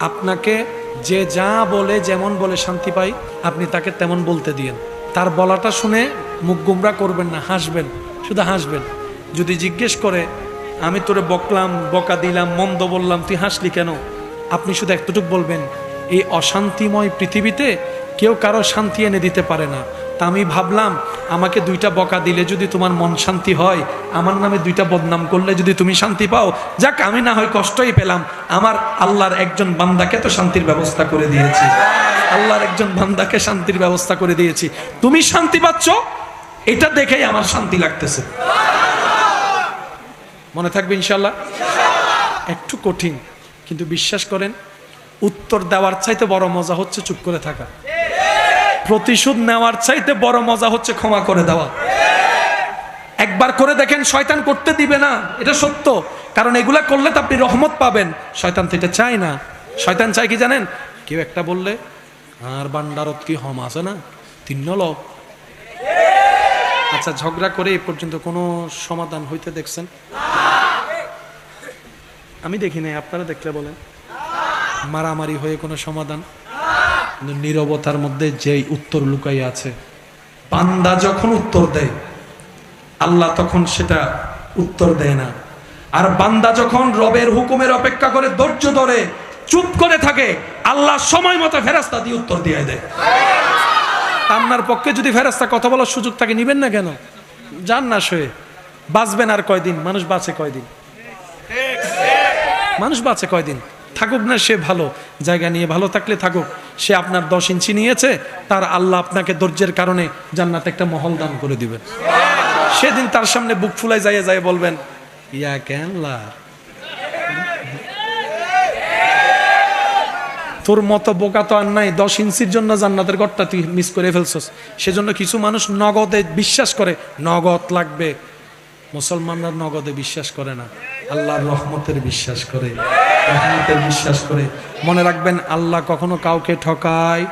আপনাকে যে যা বলে, যেমন বলে শান্তি পাই, আপনি তাকে তেমন বলতে দিয়েন। তার বলাটা শুনে মুখ গুমরা করবেন না, হাসবেন, শুধু হাসবেন। যদি জিজ্ঞেস করে, আমি তোরে বকলাম, বকা দিলাম, মন্দ বললাম, তুই হাসলি কেন? আপনি শুধু এতটুকু বলবেন, এই অশান্তিময় পৃথিবীতে কেউ কারও শান্তি এনে দিতে পারে না। তা আমি ভাবলাম, আমাকে দুইটা বকা দিলে যদি তোমার মন শান্তি হয়, আমার নামে দুইটা বদনাম করলে যদি তুমি শান্তি পাও, যাক, আমি না হয় কষ্টই পেলাম। আমার আল্লাহর একজন বান্দাকে তো শান্তির ব্যবস্থা করে দিয়েছি। আল্লাহর একজন বান্দাকে শান্তির ব্যবস্থা করে দিয়েছি। তুমি শান্তি পাচ্ছ? এটা দেখেই আমার শান্তি লাগতেছে। মনে থাকবে ইনশাল্লাহ একটু কঠিন, কিন্তু বিশ্বাস করেন, উত্তর দেওয়ার চাইতে বড় মজা হচ্ছে চুপ করে থাকা। প্রতিশোধ নেওয়ার চাইতে বড় মজা হচ্ছে ক্ষমা করে দেওয়া। একবার করে দেখেন শয়তান করতে দিবে না, এটা সত্য। কারণ এগুলা করলে তো আপনি রহমত পাবেন। শয়তান তো এটা চায় না। শয়তান চায় কি জানেন? কেউ একটা বললে, আর বান্ডারত কি হম আছে না? তিন নল। আচ্ছা ঝগড়া করে এ পর্যন্ত কোনো সমাধান হইতে দেখছেন? আমি দেখি নাই, আপনারা দেখলে বলেন। মারামারি হয়ে কোনো সমাধান? নীরবতার মধ্যে যেই উত্তর লুকাই আছে, বান্দা যখন উত্তর দেয়, আল্লাহ তখন সেটা উত্তর দেয় না। আর বান্দা যখন রবের হুকুমের অপেক্ষা করে ধৈর্য ধরে, চুপ করে থাকে, আল্লাহ সময় মতো ফেরাস্তা দিয়ে উত্তর দিয়ে দেয়। আপনার পক্ষে যদি ফেরাস্তা কথা বলার সুযোগ থাকে, নিবেন না কেন? যান না শোয়ে বাঁচবেন আর কয়দিন? মানুষ বাঁচে কয়দিন? মানুষ বাঁচে কয়দিন? থাকুক না সে ভালো। জায়গা নিয়ে ভালো থাকলে থাকুক। সে আপনার দশ ইঞ্চি নিয়েছে, তার আল্লাহ আপনাকে ধৈর্যের কারণে জান্নাতে একটা মহল দান করে দিবেন সেদিন তার সামনে বুক ফুলাই যাইয়া যায় বলবেন, ইয়া কেন তোর মতো বোকা তো আর নাই, দশ ইঞ্চির জন্য জান্নাতের ঘরটা তুই মিস করে ফেলছস। সেজন্য কিছু মানুষ নগদে বিশ্বাস করে, নগদ লাগবে। মুসলমানরা নগদে বিশ্বাস করে না, আল্লাহর রহমতের বিশ্বাস করে। বিশ্বাস করে। মনে রাখবেন, আল্লাহ কখনো কাউকে ঠকায়,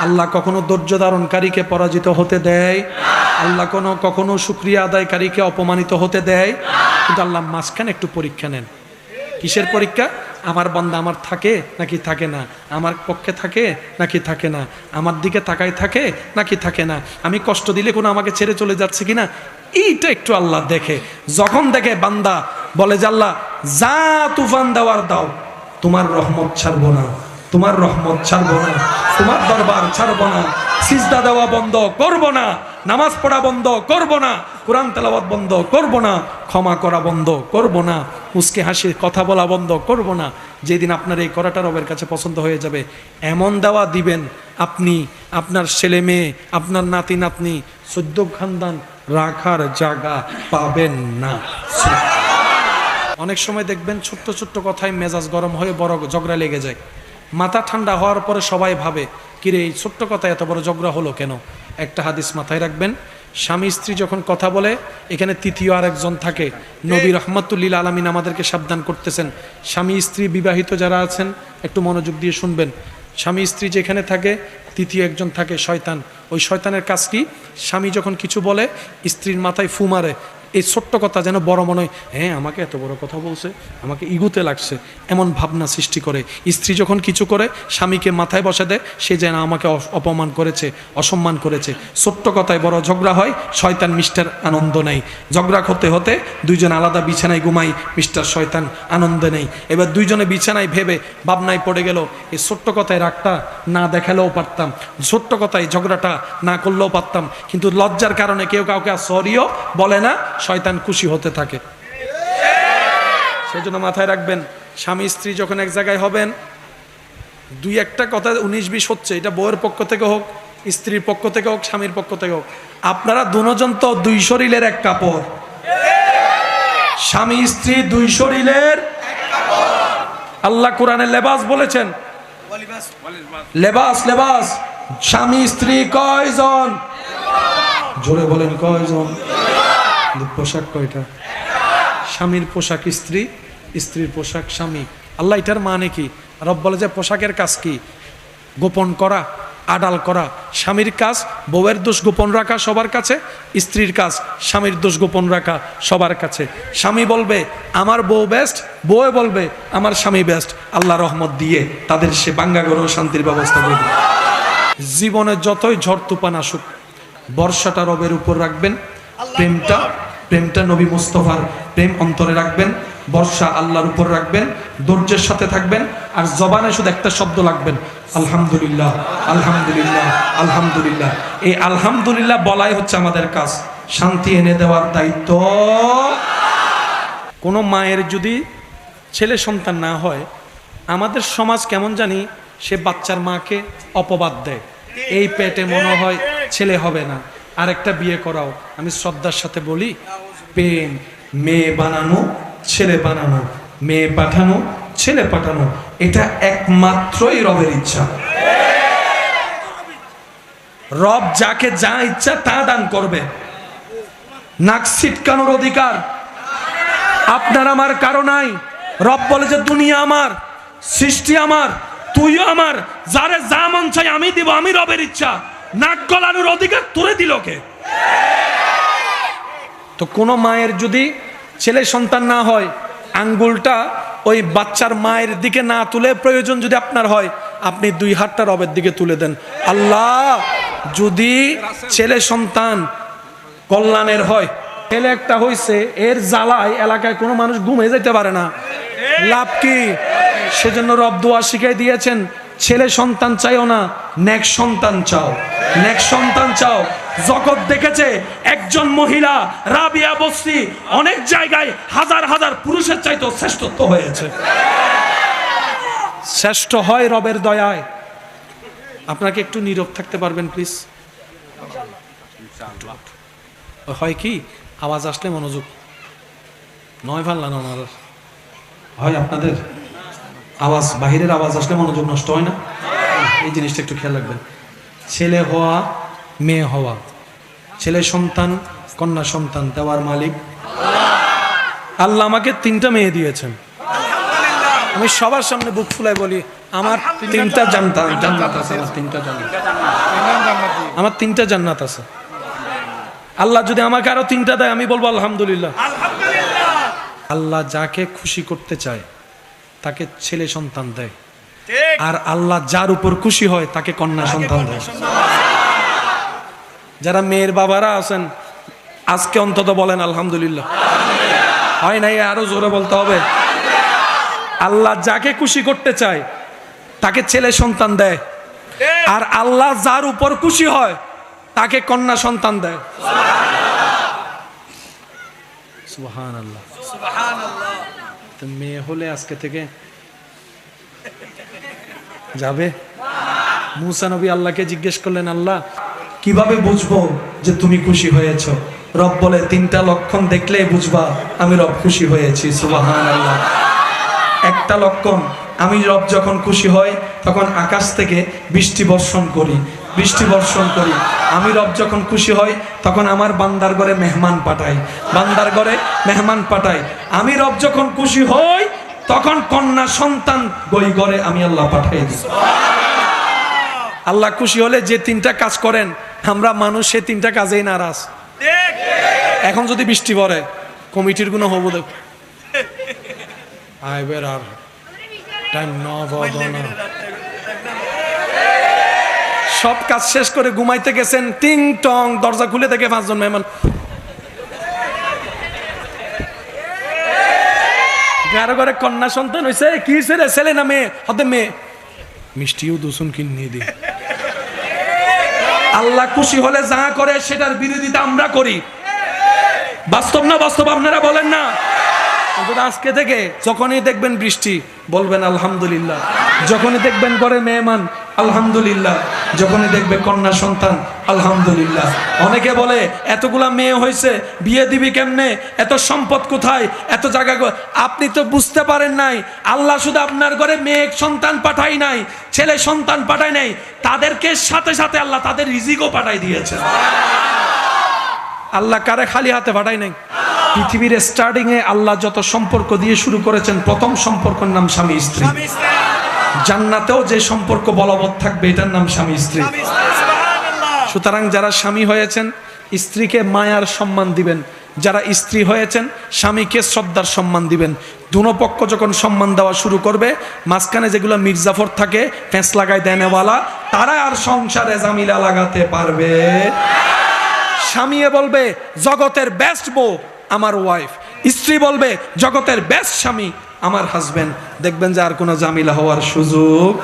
আল্লাহ কখনো ধৈর্য ধারণকারীকে পরাজিত হতে দেয়, আল্লাহ কোনো, কখনো শুক্রিয়া আদায়কারীকে অপমানিত হতে দেয়। কিন্তু আল্লাহ মাঝখানে একটু পরীক্ষা নেন। কিসের পরীক্ষা? আমার বন্দা আমার থাকে নাকি থাকে না? আমার পক্ষে থাকে নাকি থাকে না? আমার দিকে তাকায় থাকে নাকি থাকে না? আমি কষ্ট দিলে কোনো আমাকে ছেড়ে চলে যাচ্ছে কিনা? এইটা একটু আল্লাহ দেখে। যখন দেখে বান্দা বলে আল্লাহ, যা তুফান দেওয়ার দাও, তোমার রহমত ছাড়বো না, তোমার রহমত ছাড়বো না, তোমার দরবার ছাড়বো না, সিজদা দেওয়া বন্ধ করব না, নামাজ পড়া বন্ধ করব না, কোরআন তেলাওয়াত বন্ধ করব না, ক্ষমা করা বন্ধ করব না মুসকে হাসি কথা বলা বন্ধ করব না, যেদিন আপনার এই করাটা রবের কাছে পছন্দ হয়ে যাবে, এমন দেওয়া দিবেন আপনি, আপনার ছেলে মেয়ে, আপনার নাতি নাতনি সদ্য খানদান রাখার জায়গা পাবেন না। অনেক সময় দেখবেন ছোট্ট ছোট্ট কথায় মেজাজ গরম হয়ে বড় ঝগড়া লেগে যায়। মাথা ঠান্ডা হওয়ার পরে সবাই ভাবে, কিরে, এই ছোট্ট কথা এত বড় ঝগড়া হলো কেন? একটা হাদিস মাথায় রাখবেন, স্বামী স্ত্রী যখন কথা বলে, এখানে তৃতীয় আরেকজন থাকে, নবী রহমতুল্লিল আলমিন আমাদেরকে সাবধান করতেছেন। স্বামী স্ত্রী বিবাহিত যারা আছেন, একটু মনোযোগ দিয়ে শুনবেন। স্বামী স্ত্রী যেখানে থাকে, তৃতীয় একজন থাকে শয়তান। ওই শয়তানের কাজ কি? স্বামী যখন কিছু বলে, স্ত্রীর মাথায় ফু মারে। এই ছোট্ট কথা যেন বড় মনে হয় হ্যাঁ আমাকে এত বড় কথা বলছে, আমাকে ইগুতে লাগছে, এমন ভাবনা সৃষ্টি করে। স্ত্রী যখন কিছু করে, স্বামীকে মাথায় বসে দেয়, সে যেন আমাকে অপমান করেছে, অসম্মান করেছে। ছোট্ট কথায় বড় ঝগড়া হয়, শয়তান মিস্টার আনন্দ নেই। ঝগড়া হতে হতে দুইজন আলাদা বিছানায় ঘুমাই মিস্টার শয়তান আনন্দ নেই। এবার দুইজনে বিছানায় ভেবে ভাবনায় পড়ে গেল, এই ছোট্ট কথায় রাগটা না দেখালেও পারতাম, ছোট্ট কথায় ঝগড়াটা না করলেও পারতাম, কিন্তু লজ্জার কারণে কেউ কাউকে সরিও বলে না শয়তান খুশি হতে থাকে। সেই জন্য মাথায় রাখবেন, স্বামী স্ত্রী যখন এক জায়গায় হবেন, দুই একটা কথা উনিশ বিশ হচ্ছে, এটা বউয়ের পক্ষ থেকে হোক, স্ত্রীর পক্ষ থেকে হোক, স্বামীর পক্ষ থেকে হোক। আপনারা দুজন তো দুই শরীরের এক কাপড়। স্বামী স্ত্রী দুই শরীরের আল্লাহ কোরআনে লেবাস বলেছেন। লেবাস লেবাস। স্বামী স্ত্রী কয়জন? জোরে বলেন কয়জন? পোশাক কয়টা স্বামীর পোশাক, স্ত্রী, স্ত্রীর পোশাক, স্বামী। আল্লাহ এটার মানে কি? রব বলে যে পোশাকের কাজ কি? গোপন করা, আড়াল করা। স্বামীর কাজ, বউয়ের দোষ গোপন রাখা সবার কাছে, স্ত্রীর কাজ, স্বামীর দোষ গোপন রাখা সবার কাছে। স্বামী বলবে, আমার বউ বেস্ট বউয়ে বলবে, আমার স্বামী বেস্ট আল্লাহ রহমত দিয়ে তাদের সে বাঙ্গা গরু শান্তির ব্যবস্থা করে দেবে। জীবনে যতই ঝড় তুফান আসুক, বর্ষাটা রবের উপর রাখবেন প্রেমটা প্রেমটা নবী মুস্তফার প্রেম অন্তরে রাখবেন বর্ষা আল্লাহর উপর রাখবেন ধৈর্যের সাথে থাকবেন আর জবানে শুধু একটা শব্দ লাগবেন আলহামদুলিল্লাহ আলহামদুলিল্লাহ আলহামদুলিল্লাহ। এই আলহামদুলিল্লাহ বলাই হচ্ছে আমাদের কাজ। শান্তি এনে দেওয়ার দায়িত্ব। কোনো মায়ের যদি ছেলে সন্তান না হয় আমাদের সমাজ কেমন জানি সে বাচ্চার মাকে অপবাদ দেয়। এই পেটে মনে হয় ছেলে হবে না। আরেকটা বিয়ে করাও। আমি শ্রদ্ধার সাথে বলি প্রেম মেয়ে বানানো, ছেলে বানানো, মেয়ে পাঠানো, ছেলে পাঠানো, এটা একমাত্রই রবের ইচ্ছা। রব যাকে যা ইচ্ছা তা দান করবে। নাক ছিটকানোর অধিকার। আপনার আমার কারও নাই। রব বলে যে, দুনিয়া আমার, সৃষ্টি আমার, তুইও আমার। যারে যা মন চাই আমি দিব, আমি রবের ইচ্ছা। নাক গলানোর অধিকার তুলে দিল কে? তো কোনো মায়ের যদি ছেলে সন্তান না হয়, আঙ্গুলটা ওই বাচ্চার মায়ের দিকে না তুলে প্রয়োজন যদি আপনার হয়, আপনি দুই হাতটা রবের দিকে তুলে দেন। আল্লাহ, যদি ছেলে সন্তান কল্যাণের হয়, ছেলে একটা হইছে, এর জ্বালায় এলাকায় কোনো মানুষ ঘুমে যেতে পারে না। লাভ কি? সেজন্য রব দোয়া শিখাই দিয়েছেন ছেলে সন্তান চাইও না, নেক সন্তান চাও। নেক সন্তান চাও। জগৎ দেখেছে একজন মহিলা, রাবিয়া বস্তি, অনেক জায়গায় হাজার হাজার পুরুষের চাইতো শ্রেষ্ঠত্ব হয়েছে। শ্রেষ্ঠ হয় রবের দয়ায়। আপনাকে একটু নীরব থাকতে পারবেন প্লিজ হয় কি? আওয়াজ আসলে মনোযোগ। নয় ভালো না হয় আপনাদের? আওয়াজ, বাহিরের আওয়াজ আসলে মনোযোগ নষ্ট হয় না। এই জিনিসটা একটু খেয়াল রাখবেন। ছেলে হওয়া, মেয়ে হওয়া। ছেলে সন্তান, কন্যা সন্তান, দেওয়ার মালিক। আল্লাহ আমাকে তিনটা মেয়ে দিয়েছেন। আমি সবার সামনে বুক ফুলাই বলি, আমার তিনটা জান্নাত জান্নাত আছে, আমার তিনটা জান্নাত। আমার তিনটা জান্নাত আছে। আল্লাহ যদি আমাকে আরও তিনটা দেয়, আমি বলব আলহামদুলিল্লাহ। আল্লাহ যাকে খুশি করতে চায় তাকে ছেলে সন্তান দেয়। আর আল্লাহ যার উপর খুশি হয় তাকে কন্যা সন্তান দেয়। যারা মেয়ের বাবারা আছেন আজকে অন্তত বলেন আলহামদুলিল্লাহ। হয় নাই আরও জোরে বলতে হবে। আল্লাহ যাকে খুশি করতে চায় তাকে ছেলে সন্তান দেয়। আর আল্লাহ যার উপর খুশি হয় তাকে কন্যা সন্তান দেয়। সুবহান আল্লাহ তো মেয়ে হলে আজকে থেকে যাবে? মুসা নবী আল্লাহকে জিজ্ঞেস করলেন, আল্লাহ, কীভাবে বুঝব যে তুমি খুশি হয়েছ? রব বলে, তিনটা লক্ষণ দেখলে বুঝবা আমি রব খুশি হয়েছি সুবাহান আল্লাহ একটা লক্ষণ, আমি রব যখন খুশি হই, তখন আকাশ থেকে বৃষ্টি বর্ষণ করি। বৃষ্টি বর্ষণ করি। আমি রব যখন খুশি হই, তখন আমার বান্দার ঘরে মেহমান পাঠাই। বান্দার ঘরে মেহমান পাঠাই। আমি রব যখন খুশি হই, তখন কন্যা সন্তান গই ঘরে আমি আল্লাহ পাঠাই দিই। আল্লাহ খুশি হলে যে তিনটা কাজ করেন, আমরা মানুষ সে তিনটা কাজেই নারাজ। এখন যদি বৃষ্টি পড়ে, কমিটির গুণ হব দেখ। আইবের আর টাইম না সব কাজ শেষ করে ঘুমাইতে গেছেন, টিং টং, দরজা খুলে দেখে পাঁচজন মেহমান। কারও ঘরে কন্যা সন্তান হয়েছে কি রে, ছেলে না মেয়ে? হতে মেয়ে। মিষ্টিও দুসুন কিনে দি আল্লাহ খুশি হলে যা করে, সেটার বিরোধিতা আমরা করি। বাস্তব না বাস্তব, আপনারা বলেন না। আজকে থেকে যখনই দেখবেন বৃষ্টি, বলবেন আলহামদুলিল্লাহ। যখনই দেখবেন করে মেহমান আলহামদুলিল্লাহ। যখনই দেখবে কন্যা সন্তান, আলহামদুলিল্লাহ। অনেকে বলে, এতগুলা মেয়ে হয়েছে বিয়ে দিবি কেমনে? এত সম্পদ কোথায়? এত জায়গা আপনি তো বুঝতে পারেন নাই। আল্লাহ শুধু আপনার ঘরে মেয়ে, সন্তান পাঠাই নাই, ছেলে, সন্তান পাঠাই নাই। তাদেরকে সাথে সাথে আল্লাহ তাদের রিজিকও পাঠাই দিয়েছে আল্লাহ কারে খালি হাতে পাঠাই নাই? পৃথিবীর স্টার্টিং এ আল্লাহ যত সম্পর্ক দিয়ে শুরু করেছেন, প্রথম সম্পর্কের নাম স্বামী, স্ত্রী। জান্নাতেও যে সম্পর্ক বলবৎ থাকবে এটার নাম স্বামী স্ত্রী। সুতরাং যারা স্বামী হয়েছেন স্ত্রীকে মায়ার সম্মান দিবেন। যারা স্ত্রী হয়েছেন স্বামীকে শ্রদ্ধার সম্মান দিবেন। দুনো পক্ষ যখন সম্মান দেওয়া শুরু করবে মাঝখানে যেগুলো মির্জাফর থাকে ফেঁস লাগায় দেনেওয়ালা তারা আর সংসারে জামিলা লাগাতে পারবে। স্বামীয়ে বলবে জগতের বেস্ট বউ আমার ওয়াইফ স্ত্রী বলবে জগতের বেস্ট স্বামী আমার হাজবেন্ড দেখবেন যে আর কোনো জামিলা হওয়ার সুযোগ।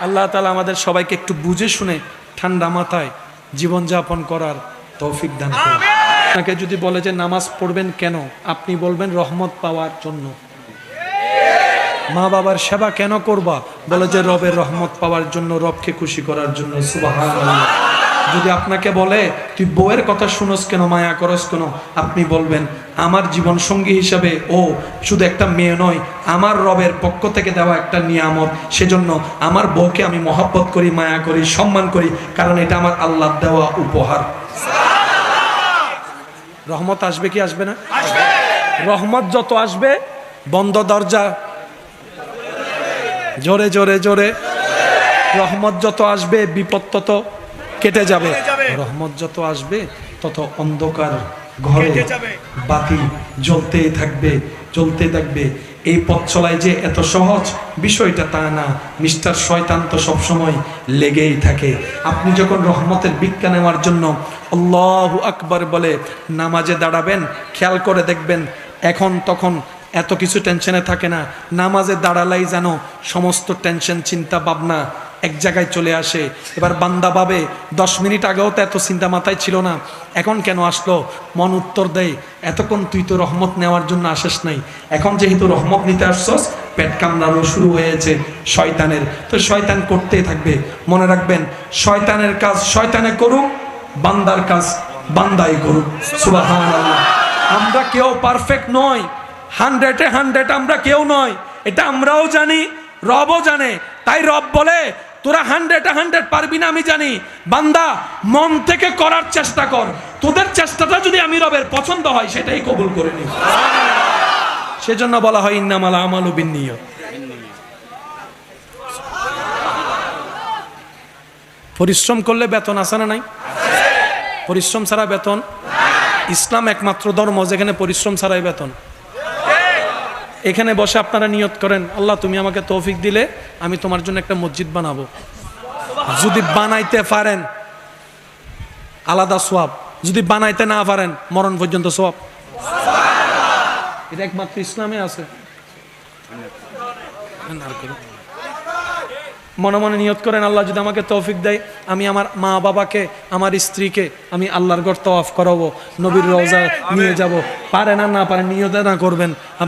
আল্লাহ তালা আমাদের সবাইকে একটু বুঝে শুনে ঠান্ডা মাথায় জীবনযাপন করার তৌফিক দান করুন। আপনাকে যদি বলে যে নামাজ পড়বেন কেন আপনি বলবেন রহমত পাওয়ার জন্য। মা বাবার সেবা কেন করবা? বলে যে রবের রহমত পাওয়ার জন্য রবকে খুশি করার জন্য। সুবহানাল্লাহ। যদি আপনাকে বলে তুই বউয়ের কথা শুনোস কেন মায়া করস কেন? আপনি বলবেন আমার জীবন সঙ্গী হিসাবে ও শুধু একটা মেয়ে নয় আমার রবের পক্ষ থেকে দেওয়া একটা নিয়ামত। সেজন্য আমার বউকে আমি মহাব্বত করি মায়া করি সম্মান করি কারণ এটা আমার আল্লাহ দেওয়া উপহার। রহমত আসবে কি আসবে না? রহমত যত আসবে বন্ধ দরজা। জোরে জোরে জোরে। রহমত যত আসবে বিপদ তত কেটে যাবে। রহমত যত আসবে তত অন্ধকার ঘরে কেটে বাতি জ্বলতেই থাকবে জ্বলতে থাকবে। এই পথ চলায় যে এত সহজ বিষয়টা তা না। মিস্টার শয়তান তো সবসময় লেগেই থাকে। আপনি যখন রহমতের ভিক্ষা নেওয়ার জন্য আল্লাহু আকবার বলে নামাজে দাঁড়াবেন খেয়াল করে দেখবেন এখন তখন এত কিছু টেনশনে থাকে না। নামাজে দাঁড়ালাই যেন সমস্ত টেনশন চিন্তা ভাবনা এক জায়গায় চলে আসে। এবার বান্দা ভাবে, দশ মিনিট আগেও তো এত চিন্তা মাথায় ছিল না। এখন কেন আসলো? মন উত্তর দেয় এতক্ষণ তুই তো রহমত নেওয়ার জন্য আসিস নাই। এখন যেহেতু রহমত নিতে আসছস, পেট কামড়ানো শুরু হয়েছে শয়তানের। তো শয়তান করতেই থাকবে। মনে রাখবেন, শয়তানের কাজ শয়তানে করুক, বান্দার কাজ বান্দাই করুক। আমরা কেউ পারফেক্ট নয় হান্ড্রেডে হান্ড্রেড আমরা কেউ নয় এটা আমরাও জানি, রবও জানে। তাই রব বলে তোরা হান্ড্রেড হান্ড্রেড পারবি না, আমি জানি। বান্দা, মন থেকে করার চেষ্টা কর। তোদের চেষ্টাটা যদি আমি রবের পছন্দ হয়, সেটাই কবুল করে নিব। সেজন্য বলা হয়, ইন্নামালা আমালু বিনিয় পরিশ্রম করলে বেতন আসে না নাই? পরিশ্রম ছাড়া বেতন? ইসলাম একমাত্র ধর্ম যেখানে পরিশ্রম ছাড়াই বেতন। এখানে বসে আপনারা নিয়ত করেন, আল্লাহ, তুমি আমাকে তৌফিক দিলে, আমি তোমার জন্য একটা মসজিদ বানাবো। যদি বানাইতে পারেন, আলাদা সোয়াব। যদি বানাইতে না পারেন, মরণ পর্যন্ত সোয়াব। এটা একমাত্র ইসলামে আছে। মনে মনে নিয়ত করেন, আল্লাহ, যদি আমাকে তৌফিক দেয়, আমি আমার মা বাবাকে, আমার স্ত্রীকে, আমি আল্লাহর ঘর তওয়াফ করাবো, নবীর রওজা নিয়ে যাব। পারে না না পারে নিয়ত না করবেন।